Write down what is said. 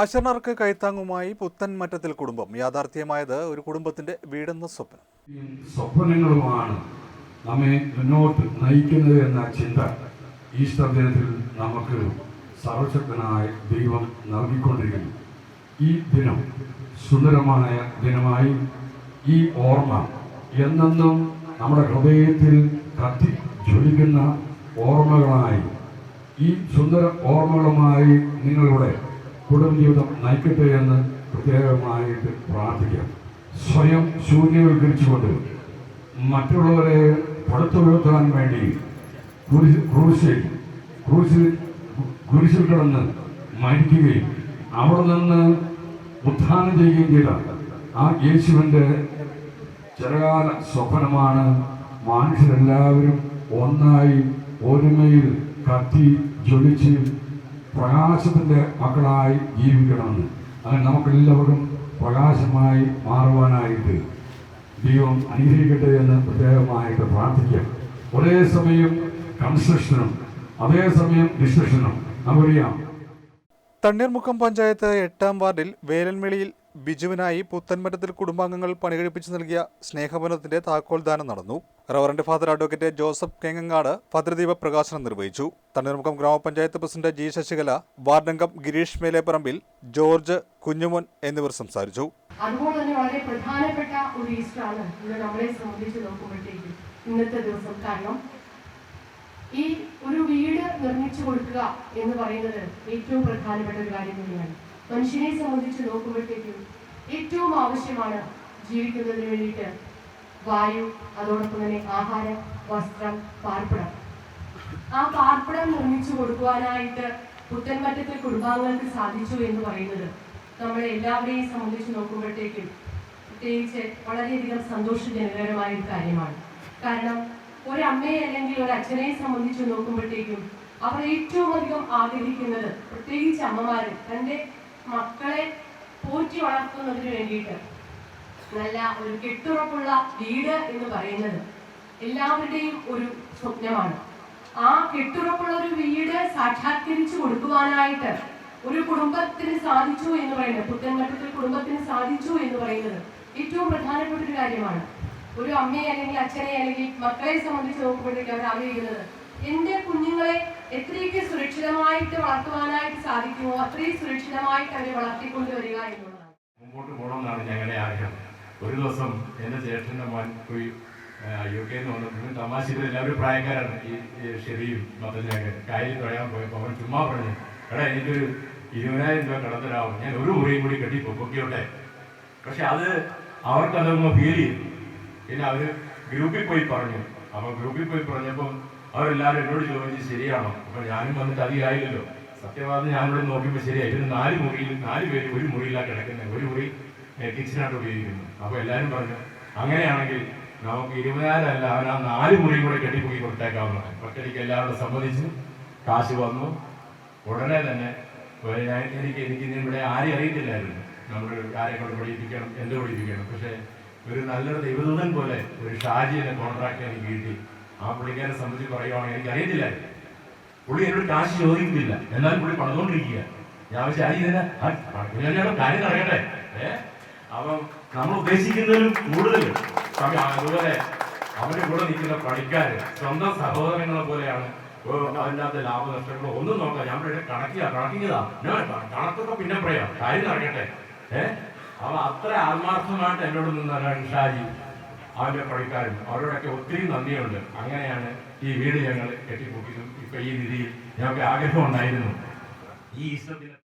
അശരണർക്ക് കൈത്താങ്ങുമായി പുത്തൻ മറ്റത്തിൽ കുടുംബം. യാഥാർത്ഥ്യമായത് ഒരു കുടുംബത്തിന്റെ വീടെന്ന സ്വപ്നം. സ്വപ്നങ്ങളുമാണ് നമ്മെ മുന്നോട്ട് നയിക്കുന്നത് എന്ന ചിന്ത ഈസ്റ്റർ ദിനത്തിൽ നമുക്ക് സർവശക്തനായ ദൈവം നൽകിക്കൊണ്ടിരിക്കുന്നു. ഈ ദിനം സുന്ദരമായ ദിനമായി ഈ ഓർമ്മ എന്നെന്നും നമ്മുടെ ഹൃദയത്തിൽ കത്തി ജ്വലിക്കുന്ന ഓർമ്മകളായി ഈ സുന്ദര ഓർമ്മകളുമായി നിങ്ങളുടെ കുടുംബജീവിതം നയിക്കട്ടെ എന്ന് പ്രത്യേകമായിട്ട് പ്രാർത്ഥിക്കാം. സ്വയം ശൂന്യവൽക്കരിച്ചുകൊണ്ട് മറ്റുള്ളവരെ പടുത്തുയർത്താൻ വേണ്ടി കുരിശ് ക്രൂശിൽ ക്രൂശിൽ കുരിശിൽ കിടന്ന് മരിക്കുകയും അവിടെ നിന്ന് ഉത്ഥാനം ചെയ്യുകയും ചെയ്ത ആ യേശുവിന്റെ ചെറുകാല സ്വപ്നമാണ് മനുഷ്യരെല്ലാവരും ഒന്നായി ഒരുമയിൽ കത്തി ജ്വലിച്ച് പ്രകാശത്തിന്റെ മക്കളായി ജീവിക്കണമെന്ന്. അങ്ങനെ നമുക്കെല്ലാവർക്കും പ്രകാശമായി മാറുവാനായിട്ട് ദൈവം അനുഗ്രഹിക്കട്ടെ എന്ന് പ്രത്യേകമായിട്ട് പ്രാർത്ഥിക്കാം. ഒരേ സമയം കൺസ്ട്രക്ഷനും അതേസമയം ഡിസ്ട്രക്ഷനും നമുക്കറിയാം. തണ്ണീർമുക്കം പഞ്ചായത്ത് എട്ടാം വാർഡിൽ വേലൻമേളിയിൽ ബിജുവിനായി പുത്തൻമറ്റത്തിൽ കുടുംബാംഗങ്ങൾ പണികഴിപ്പിച്ച് നൽകിയ സ്നേഹഭവനത്തിന്റെ താക്കോൽദാനം നടന്നു. Reverend father advocate Joseph Kengangad ഭദ്രദീപ പ്രകാശനം നിർവഹിച്ചു. തണ്ണീർമുഖം ഗ്രാമപഞ്ചായത്ത് പ്രസിഡന്റ് ജി ശശികല വാർഡംഗം ഗിരീഷ് മേലേപ്പറമ്പിൽ ജോർജ് കുഞ്ഞുമോൻ എന്നിവർ സംസാരിച്ചു. അതുപോലെ തന്നെ വളരെ പ്രധാനപ്പെട്ട ഒരു ഈസ്റ്ററാണ് ഇന്ന് നമ്മളെ സംബന്ധിച്ച് നോക്കുമ്പോഴത്തേക്കും ഇന്നത്തെ ദിവസം. കാരണം ഈ ഒരു വീട് നിർമ്മിച്ചു കൊടുക്കുക എന്ന് പറയുന്നത് ഏറ്റവും പ്രധാനപ്പെട്ട ഒരു കാര്യം തന്നെയാണ്. മനുഷ്യനെ സംബന്ധിച്ച് നോക്കുമ്പോഴത്തേക്കും ഏറ്റവും ആവശ്യമാണ് ജീവിക്കുന്നതിന് വേണ്ടിയിട്ട് വായു അതോടൊപ്പം തന്നെ ആഹാരം വസ്ത്രം പാർപ്പിടം. ആ പാർപ്പിടം നിർമ്മിച്ചു കൊടുക്കുവാനായിട്ട് പുത്തൻമറ്റത്തെ കുടുംബാംഗങ്ങൾക്ക് സാധിച്ചു എന്ന് പറയുന്നത് നമ്മളെ എല്ലാവരെയും സംബന്ധിച്ച് നോക്കുമ്പോഴത്തേക്കും പ്രത്യേകിച്ച് വളരെയധികം സന്തോഷജനകരമായ ഒരു കാര്യമാണ്. കാരണം ഒരമ്മയെ അല്ലെങ്കിൽ ഒരു അച്ഛനെ സംബന്ധിച്ച് നോക്കുമ്പോഴത്തേക്കും അവർ ഏറ്റവും അധികം ആഗ്രഹിക്കുന്നത് പ്രത്യേകിച്ച് അമ്മമാര് തന്റെ മക്കളെ പോറ്റി വളർത്തുന്നതിന് വേണ്ടിയിട്ട് നല്ല ഒരു കെട്ടുറപ്പുള്ള വീട് എന്ന് പറയുന്നത് എല്ലാവരുടെയും ഒരു സ്വപ്നമാണ്. ആ കെട്ടുറപ്പുള്ള ഒരു വീട് സാക്ഷാത്കരിച്ചു കൊടുക്കുവാനായിട്ട് ഒരു കുടുംബത്തിന് സാധിച്ചു എന്ന് പറയുന്നത് പുത്തൻമറ്റത്തിൽ കുടുംബത്തിന് സാധിച്ചു എന്ന് പറയുന്നത് ഏറ്റവും പ്രധാനപ്പെട്ട ഒരു കാര്യമാണ്. ഒരു അമ്മയെ അല്ലെങ്കിൽ അച്ഛനെ അല്ലെങ്കിൽ മക്കളെ സംബന്ധിച്ച് നോക്കുമ്പോഴത്തേക്ക് അവർ ആഗ്രഹിക്കുന്നത് എന്റെ കുഞ്ഞുങ്ങളെ എത്രയൊക്കെ സുരക്ഷിതമായിട്ട് വളർത്തുവാനായിട്ട് സാധിക്കുമോ? അത്രയും സുരക്ഷിതമായിട്ട് അവരെ വളർത്തിക്കൊണ്ടുവരിക എന്നുള്ളതാണ്. മുമ്പോട്ട് പോകണമെന്നാണ് ഞങ്ങളുടെ ആഗ്രഹം. ഒരു ദിവസം എന്റെ ജ്യേഷ്ഠന്റെ മോൻ പോയി യു കെ എന്ന് വന്നപ്പോൾ തമാശ എല്ലാവരും പ്രായക്കാരാണ്. ഈ ഷെറിയും മത്തഞ്ഞൊക്കെ കായലിൽ തുഴയാൻ പോയപ്പോൾ അവൻ ചുമ്മാ പറഞ്ഞു എടാ എനിക്കൊരു ഇരുപതിനായിരം രൂപ കടത്തരാവും ഞാൻ ഒരു മുറിയും കൂടി കെട്ടി പൊക്കിയോട്ടെ? പക്ഷെ അത് അവർക്കതൊന്ന് ഫീൽ ചെയ്തു. പിന്നെ അവർ ഗ്രൂപ്പിൽ പോയി പറഞ്ഞു. അപ്പോൾ ഗ്രൂപ്പിൽ പോയി പറഞ്ഞപ്പോൾ അവരെല്ലാവരും എന്നോട് ചോദിച്ച് ശരിയാണോ? അപ്പൊ ഞാനും വന്നിട്ട് അധികമായില്ലല്ലോ സത്യവാദം ഞാനിവിടെ നോക്കിയപ്പോൾ ശരിയായി. ഇതിന് നാല് മുറിയിൽ നാല് പേര് ഒരു മുറിയിലാണ് കിടക്കുന്നത് ഒരു മുറി കിച്ചനായിട്ട് ഉപയോഗിക്കുന്നു. അപ്പോൾ എല്ലാവരും പറഞ്ഞു അങ്ങനെയാണെങ്കിൽ നമുക്ക് ഇരുപതിനായിരം അല്ല അവൻ ആ നാല് മുറിയും കൂടെ കെട്ടിപ്പോയി കൊടുത്തേക്കാവുന്നതാണ്. ഒറ്റയ്ക്ക് എല്ലാവരും സംബന്ധിച്ച് കാശ് വന്നു. ഉടനെ തന്നെ എനിക്ക് എനിക്ക് ഇവിടെ ആരെയും അറിയത്തില്ലായിരുന്നു. നമ്മൾ ആരെ കൊണ്ട് പഠിപ്പിക്കണം എന്ത് പഠിപ്പിക്കണം. പക്ഷേ ഒരു നല്ലൊരു ദൈവദൂതൻ പോലെ ഒരു ഷാജിയുടെ കോൺട്രാക്ട് എനിക്ക് കിട്ടി. ആ പുള്ളിക്കാരെ സംബന്ധിച്ച് പറയുവാണെങ്കിൽ എനിക്ക് അറിയത്തില്ലായിരുന്നു പുള്ളി എന്നോട് കാശ് ചോദിക്കുന്നില്ല. എന്നാൽ പുള്ളി പണിതുകൊണ്ടിരിക്കുക ഞാൻ പക്ഷേ അരി ഇതിനെ പണിക്കുന്നതിനോട് കാര്യം അറിയട്ടെ ഏ? അപ്പം നമ്മൾ ഉദ്ദേശിക്കുന്നതിലും കൂടുതൽ. അതുപോലെ അവരുടെ കൂടെ നിൽക്കുന്ന പണിക്കാർ സ്വന്തം സഹോദരങ്ങളെ പോലെയാണ്. അകത്ത് ലാഭനഷ്ടങ്ങളോ ഒന്നും നോക്കാം ഞാൻ ഇവിടെ കണക്കില്ല കണക്കിങ്ങതാ. കണക്കൊക്കെ പിന്നെ പറയാം. കാര്യം നടക്കട്ടെ. ഏഹ് അപ്പൊ അത്ര ആത്മാർത്ഥമായിട്ട് എന്നോട് നിന്നാണ് ഷാജി. അവന്റെ പണിക്കാരും അവരോടൊക്കെ ഒത്തിരി നന്ദിയുണ്ട്. അങ്ങനെയാണ് ഈ വീട് ഞങ്ങൾ കെട്ടിപ്പൊക്കിയതും ഇപ്പൊ ഈ രീതിയിൽ ഞങ്ങൾക്ക് ആഗ്രഹം ഉണ്ടായിരുന്നു. ഈ ഈസ്റ്റർ